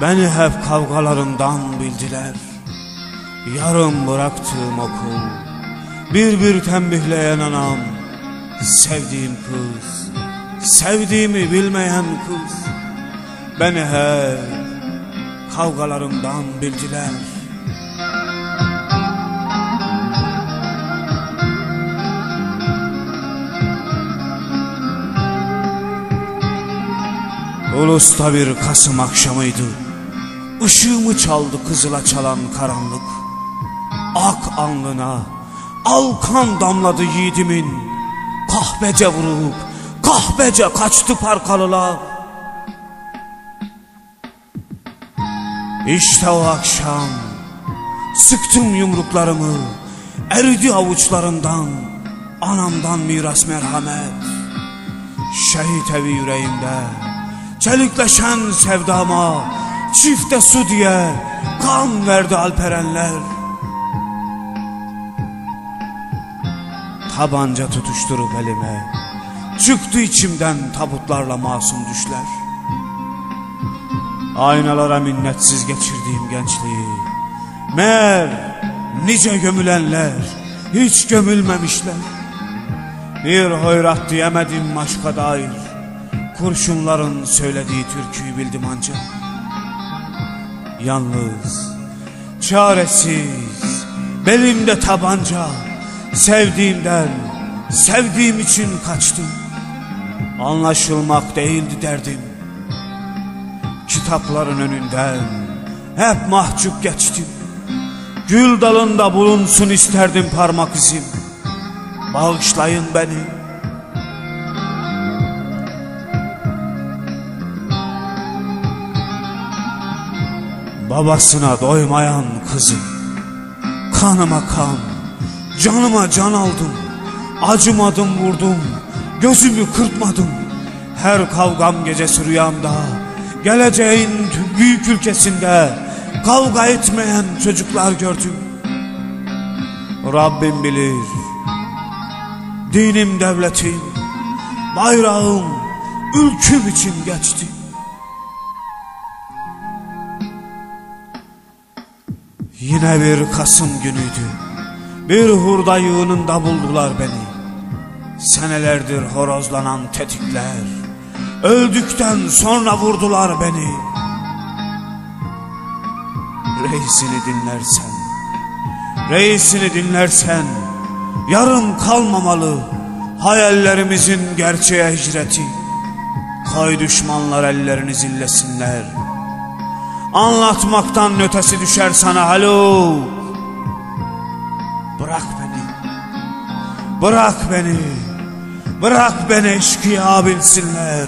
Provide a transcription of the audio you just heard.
Beni hep kavgalarımdan bildiler. Yarım bıraktığım okul Bir bir tembihleyen anam Sevdiğim kız Sevdiğimi bilmeyen kız. Beni hep kavgalarımdan bildiler Ulus'ta bir Kasım akşamıydı. Işığımı çaldı kızıla çalan karanlık. Ak alnına alkan damladı yiğidimin. Kahbece vurup kahbece kaçtı parkalılar. İşte o akşam sıktım yumruklarımı eridi avuçlarımdan anamdan miras merhamet şehit evi yüreğimde Çelikleşen sevdama çifte su diye kan verdi alperenler. Tabanca tutuşturup elime çıktı içimden tabutlarla masum düşler. Aynalara minnetsiz geçirdiğim gençliği Meğer nice gömülenler hiç gömülmemişler Bir hoyrat diyemedim aşka dair Kurşunların söylediği türküyü bildim ancak. Yalnız, çaresiz, belimde tabanca Sevdiğimden, sevdiğim için kaçtım. Anlaşılmak değildi derdim. Kitapların önünden hep mahcup geçtim. Gül dalında bulunsun isterdim parmak izim. Bağışlayın beni Babasına doymayan kızım. Kanıma kan Canıma can aldım. Acımadım vurdum. Gözümü kırpmadım. Her kavgam gecesi rüyamda. Geleceğin büyük ülkesinde Kavga etmeyen çocuklar gördüm. Rabbim bilir. Dinim devletim Bayrağım Ülküm için geçti Yine bir Kasım günüydü. Bir hurda yığınında buldular beni. Senelerdir horozlanan tetikler. Öldükten sonra vurdular beni. Reisini dinlersen, reisini dinlersen, yarım kalmamalı hayallerimizin gerçeğe hicreti. Koy düşmanlar ellerini zillesinler. Anlatmaktan ötesi düşer sana halo. Bırak beni. Bırak beni. Bırak beni eşkıya bilsinler.